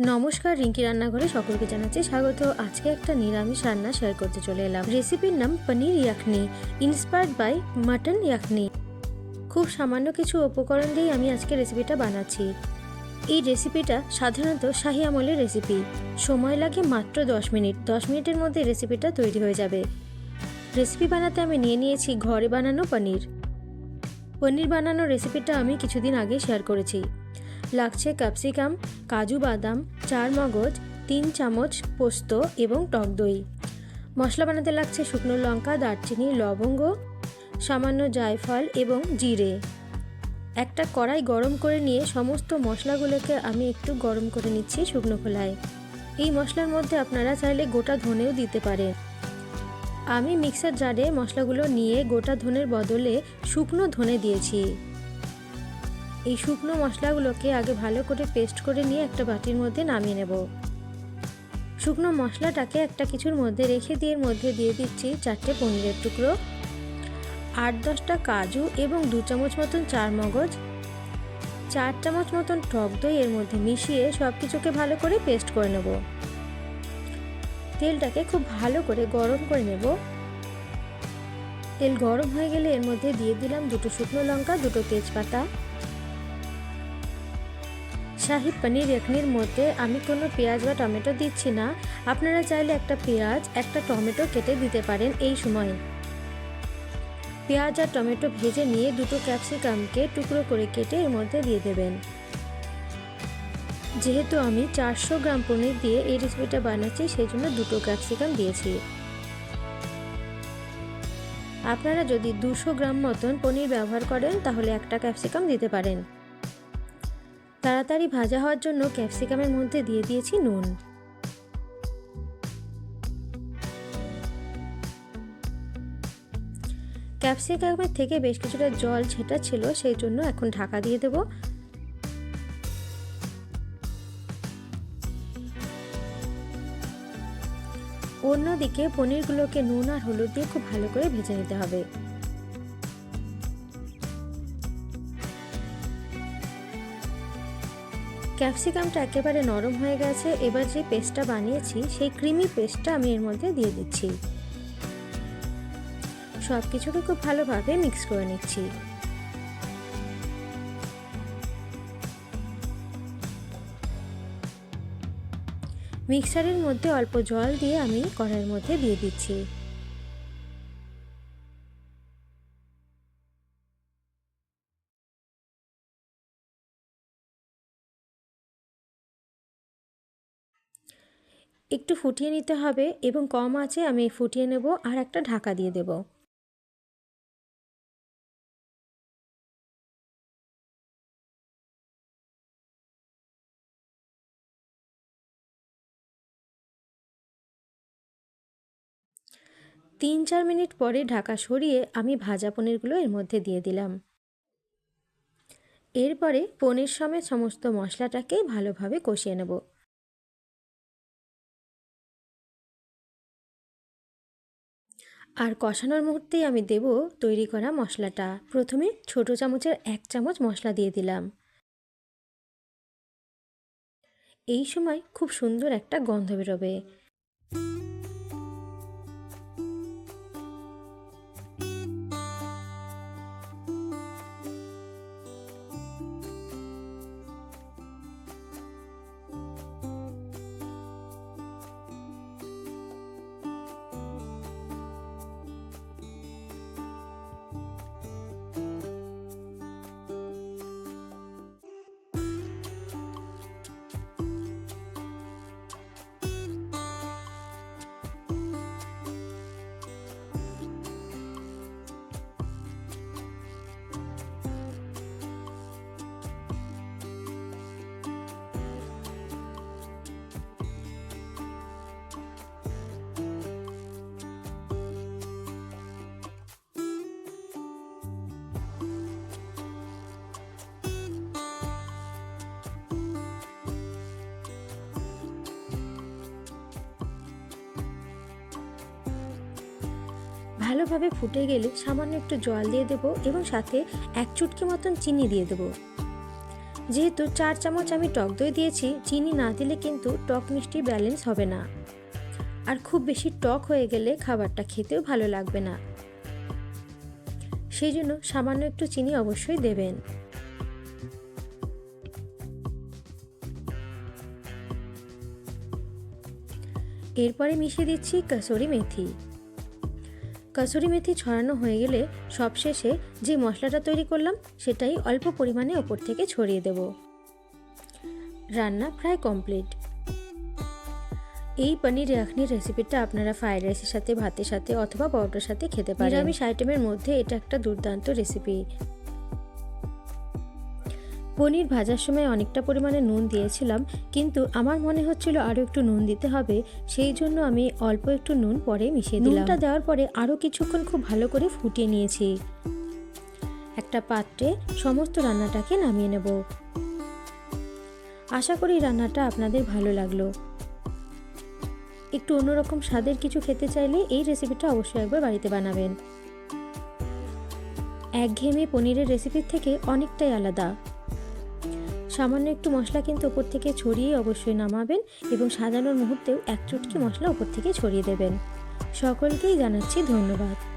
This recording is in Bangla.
নমস্কার, রিঙ্কি রান্নাঘরে সকলকে জানাচ্ছি স্বাগত। আজকে একটা নিরামিষ রান্না শেয়ার করতে চলে এলাম। রেসিপির নাম paneer yakhni inspired by mutton yakhni খুব সামান্য কিছু উপকরণ দিয়েই আমি আজকে রেসিপিটা বানাচ্ছি। এই রেসিপিটা সাধারণত শাহি আমলের রেসিপি সময় লাগে মাত্র দশ মিনিট। দশ মিনিটের মধ্যে রেসিপিটা তৈরি হয়ে যাবে। রেসিপি বানাতে আমি নিয়ে নিয়েছি ঘরে বানানো পনির। পনির বানানোর রেসিপিটা আমি কিছুদিন আগে শেয়ার করেছি। লাগছে ক্যাপসিকাম, কাজু বাদাম, চার মগজ, তিন চামচ পোস্ত এবং টক দই। মশলা বানাতে লাগছে শুকনো লঙ্কা, দারচিনি, লবঙ্গ, সামান্য জায়ফল এবং জিরে। একটা কড়াই গরম করে নিয়ে সমস্ত মশলাগুলোকে আমি একটু গরম করে নিচ্ছি শুকনো খোলায়। এই মশলার মধ্যে আপনারা চাইলে গোটা ধনেও দিতে পারেন। আমি মিক্সার জারে মশলাগুলো নিয়ে গোটা ধনের বদলে শুকনো ধনে দিয়েছি। এই শুকনো মশলাগুলোকে আগে ভালো করে পেস্ট করে নিয়ে একটা বাটির মধ্যে নামিয়ে নেব। শুকনো মশলাটাকে একটা কিছুর মধ্যে রেখে দিয়ে এর মধ্যে দিয়ে দিচ্ছি চারটে পনিরের টুকরো, আট দশটা কাজু এবং দু চামচ মতন চার মগজ চার চামচ মতন টক দই এর মধ্যে মিশিয়ে সব কিছুকে ভালো করে পেস্ট করে নেব। তেলটাকে খুব ভালো করে গরম করে নেব। তেল গরম হয়ে গেলে এর মধ্যে দিয়ে দিলাম দুটো শুকনো লঙ্কা, দুটো তেজপাতা। শাহি পনির এখনির মধ্যে আমি কোনো পেঁয়াজ বা টমেটো দিচ্ছি না। আপনারা চাইলে একটা পেঁয়াজ, একটা টমেটো কেটে দিতে পারেন এই সময়। পেঁয়াজ আর টমেটো ভেজে নিয়ে দুটো ক্যাপসিকামকে টুকরো করে কেটে এর মধ্যে দিয়ে দেবেন। যেহেতু আমি চারশো গ্রাম পনির দিয়ে এই রেসিপিটা বানাচ্ছি সেই জন্য দুটো ক্যাপসিকাম দিয়েছি। আপনারা যদি দুশো গ্রাম মতন পনির ব্যবহার করেন, তাহলে একটা ক্যাপসিকাম দিতে পারেন। তাড়াতাড়ি ভাজা হওয়ার জন্য ক্যাপসিকামের মধ্যে দিয়ে দিয়েছি নুন। ক্যাপসিকামের থেকে বেশ কিছুটা জল ছেটা ছিল সেই জন্য এখন ঢাকা দিয়ে দেব। অন্যদিকে পনিরগুলোকে নুন আর হলুদ দিয়ে খুব ভালো করে ভেজে নিতে হবে। ক্যাপসিকামটা একেবারে নরম হয়ে গেছে, এবার যে পেস্টটা বানিয়েছি, সেই ক্রিমি পেস্টটা আমি এর মধ্যে দিয়ে দিচ্ছি। সব কিছুকে খুব ভালোভাবে মিক্স করে নিচ্ছি। মিক্সারের মধ্যে অল্প জল দিয়ে আমি কড়াইয়ের মধ্যে দিয়ে দিচ্ছি। একটু ফুটিয়ে নিতে হবে এবং কম আছে আমি ফুটিয়ে নেব আর একটা ঢাকা দিয়ে দেব। তিন চার মিনিট পরে ঢাকা সরিয়ে আমি ভাজা পনিরগুলো এর মধ্যে দিয়ে দিলাম। এরপরে পনির সমেত সমস্ত মশলাটাকে ভালোভাবে কষিয়ে নেব। আর কষানোর মুহূর্তেই আমি দেব তৈরি করা মশলাটা। প্রথমে ছোট চামচের এক চামচ মশলা দিয়ে দিলাম। এই সময় খুব সুন্দর একটা গন্ধ বেরোবে। ভালোভাবে ফুটে গেলে সামান্য একটু জল দিয়ে দেবো এবং সাথে এক চুটকি মতন চিনি দিয়ে দেবো। যেহেতু চার চামচ আমি টক দই দিয়েছি, চিনি না দিলে কিন্তু টক মিষ্টি ব্যালেন্স হবে না। আর খুব বেশি টক হয়ে গেলে খাবারটা খেতেও ভালো লাগবে না। সেই জন্য সামান্য একটু চিনি অবশ্যই দেবেন। এরপরে মিশিয়ে দিচ্ছি কসুরি মেথি। কসুরি মেথি ছড়ানো হয়ে গেলে সবশেষে যে মশলাটা তৈরি করলাম, সেটাই অল্প পরিমাণে ওপর থেকে ছড়িয়ে দেব। রান্না প্রায় কমপ্লিট। এই পনির রাখনির রেসিপিটা আপনারা ফ্রাইড রাইসের সাথে, ভাতের সাথে অথবা পরোটার সাথে খেতে পারেন। নিরামিষ আইটেমের মধ্যে এটা একটা দুর্দান্ত রেসিপি। পনির ভাজার সময় অনেকটা পরিমাণে নুন দিয়েছিলাম, কিন্তু আমার মনে হচ্ছিল আরও একটু নুন দিতে হবে, সেই জন্য আমি অল্প একটু নুন পরে মিশিয়ে দিলাম। নুনটা দেওয়ার পরে আরও কিছুক্ষণ খুব ভালো করে ফুটিয়ে নিয়েছি। একটা পাত্রে সমস্ত রান্নাটাকে নামিয়ে নেব। আশা করি রান্নাটা আপনাদের ভালো লাগল। একটু অন্যরকম স্বাদের কিছু খেতে চাইলে এই রেসিপিটা অবশ্যই একবার বাড়িতে বানাবেন। একঘেয়েমি পনিরের রেসিপির থেকে অনেকটাই আলাদা। সামান্য একটু মশলা কিন্তু ওপর থেকে ছড়িয়ে অবশ্যই নামাবেন এবং সাজানোর মুহূর্তেও এক চুটকি মশলা ওপর থেকে ছড়িয়ে দেবেন। সকলকেই জানাচ্ছি ধন্যবাদ।